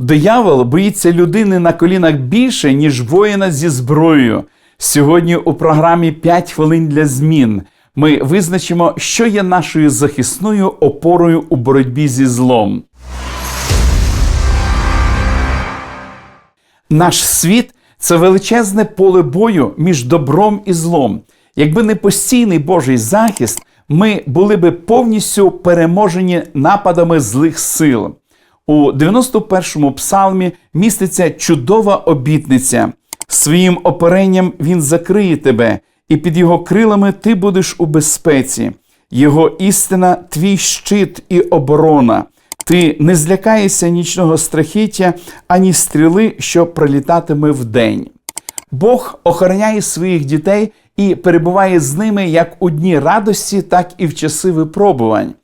Диявол боїться людини на колінах більше, ніж воїна зі зброєю. Сьогодні у програмі «5 хвилин для змін ми визначимо, що є нашою захисною опорою у боротьбі зі злом. Наш світ це величезне поле бою між добром і злом. Якби не постійний Божий захист, ми були би повністю переможені нападами злих сил. У 91-му псалмі міститься чудова обітниця. Своїм оперенням він закриє тебе, і під його крилами ти будеш у безпеці. Його істина твій щит і оборона. Ти не злякаєшся нічного страхіття, ані стріли, що прилітатиме вдень. Бог охороняє своїх дітей і перебуває з ними як у дні радості, так і в часи випробувань.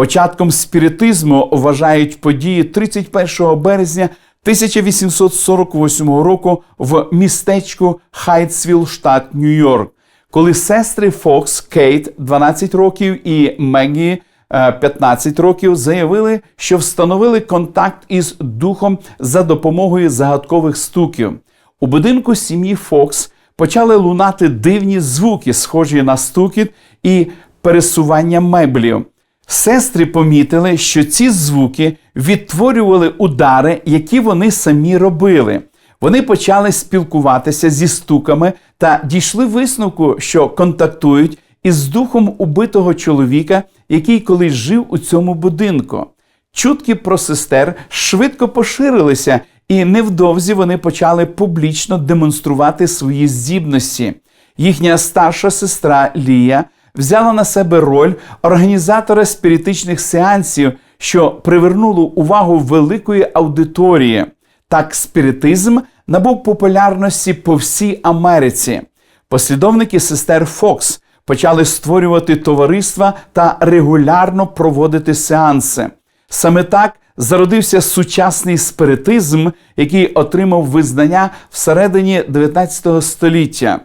Початком спіритизму вважають події 31 березня 1848 року в містечку Хайтсвіл, штат Нью-Йорк, коли сестри Фокс Кейт 12 років і Мегі е, 15 років заявили, що встановили контакт із духом за допомогою загадкових стуків. У будинку сім'ї Фокс почали лунати дивні звуки, схожі на стукіт і пересування меблів. Сестри помітили, що ці звуки відтворювали удари, які вони самі робили. Вони почали спілкуватися зі стуками та дійшли висновку, що контактують із духом убитого чоловіка, який колись жив у цьому будинку. Чутки про сестер швидко поширилися, і невдовзі вони почали публічно демонструвати свої здібності. Їхня старша сестра Лія взяла на себе роль організатора спіритичних сеансів, що привернуло увагу великої аудиторії. Так, спіритизм набув популярності по всій Америці. Послідовники сестер Фокс почали створювати товариства та регулярно проводити сеанси. Саме так зародився сучасний спиритизм, який отримав визнання всередині 19 століття.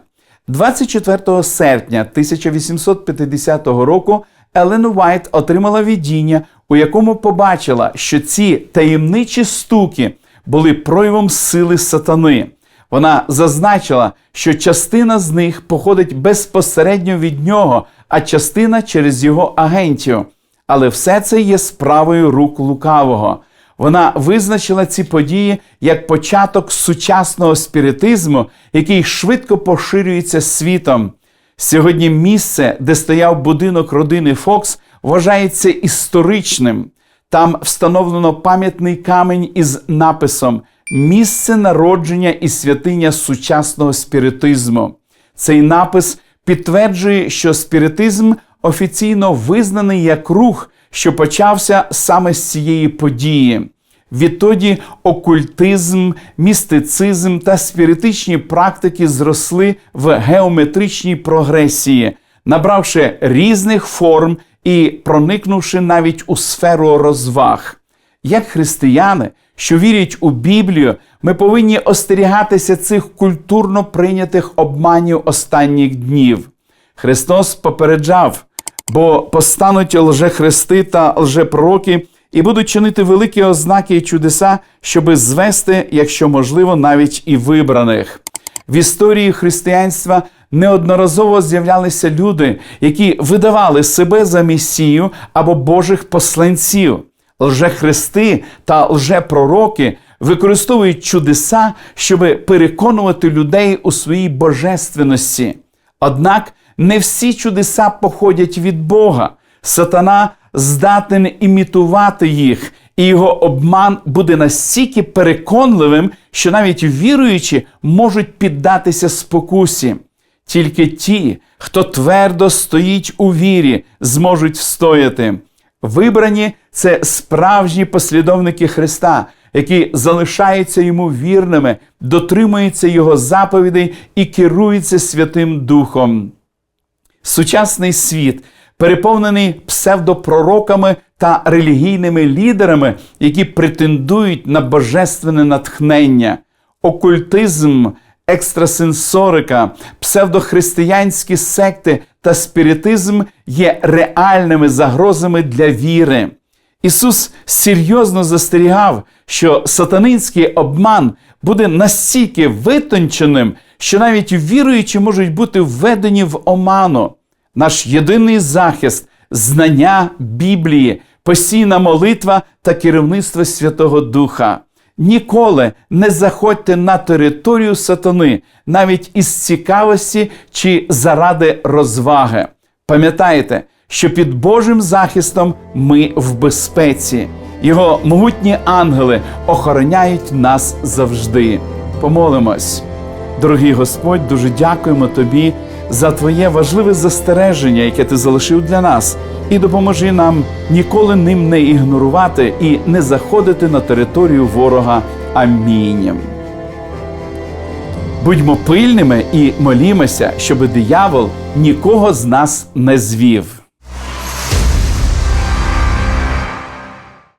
24 серпня 1850 року Елен Уайт отримала видіння, у якому побачила, що ці таємничі стуки були проявом сили сатани. Вона зазначила, що частина з них походить безпосередньо від нього, а частина через його агентів. Але все це є справою рук лукавого. Вона визначила ці події як початок сучасного спіритизму, який швидко поширюється світом. Сьогодні місце, де стояв будинок родини Фокс, вважається історичним. Там встановлено пам'ятний камінь із написом Місце народження і святиня сучасного спіритизму. Цей напис підтверджує, що спіритизм офіційно визнаний як рух, що почався саме з цієї події. Відтоді окультизм, містицизм та спіритичні практики зросли в геометричній прогресії, набравши різних форм і проникнувши навіть у сферу розваг. Як християни, що вірять у Біблію, ми повинні остерігатися цих культурно прийнятих обманів останніх днів. Христос попереджав, бо постануть лжехристи та лжепророки і будуть чинити великі ознаки і чудеса, щоби звести, якщо можливо, навіть і вибраних. В історії християнства неодноразово з'являлися люди, які видавали себе за месію або Божих посланців. Лжехристи та лжепророки використовують чудеса, щоб переконувати людей у своїй божественності. Однак не всі чудеса походять від Бога. Сатана здатен імітувати їх, і його обман буде настільки переконливим, що навіть віруючі можуть піддатися спокусі. Тільки ті, хто твердо стоїть у вірі, зможуть встояти. Вибрані це справжні послідовники Христа, які залишаються йому вірними, дотримуються Його заповідей і керуються Святим Духом. Сучасний світ переповнений псевдопророками та релігійними лідерами, які претендують на божественне натхнення, окультизм, екстрасенсорика, псевдохристиянські секти та спіритизм є реальними загрозами для віри. Ісус серйозно застерігав, що сатанинський обман буде настільки витонченим, що навіть віруючі можуть бути введені в оману. Наш єдиний захист знання Біблії, постійна молитва та керівництво Святого Духа. Ніколи не заходьте на територію сатани, навіть із цікавості чи заради розваги. Пам'ятайте, що під Божим захистом ми в безпеці. Його могутні ангели охороняють нас завжди. Помолимось. Дорогий Господь, дуже дякуємо Тобі за Твоє важливе застереження, яке ти залишив для нас, і допоможи нам ніколи ним не ігнорувати і не заходити на територію ворога. Амінь. Будьмо пильними і молімося, щоб диявол нікого з нас не звів.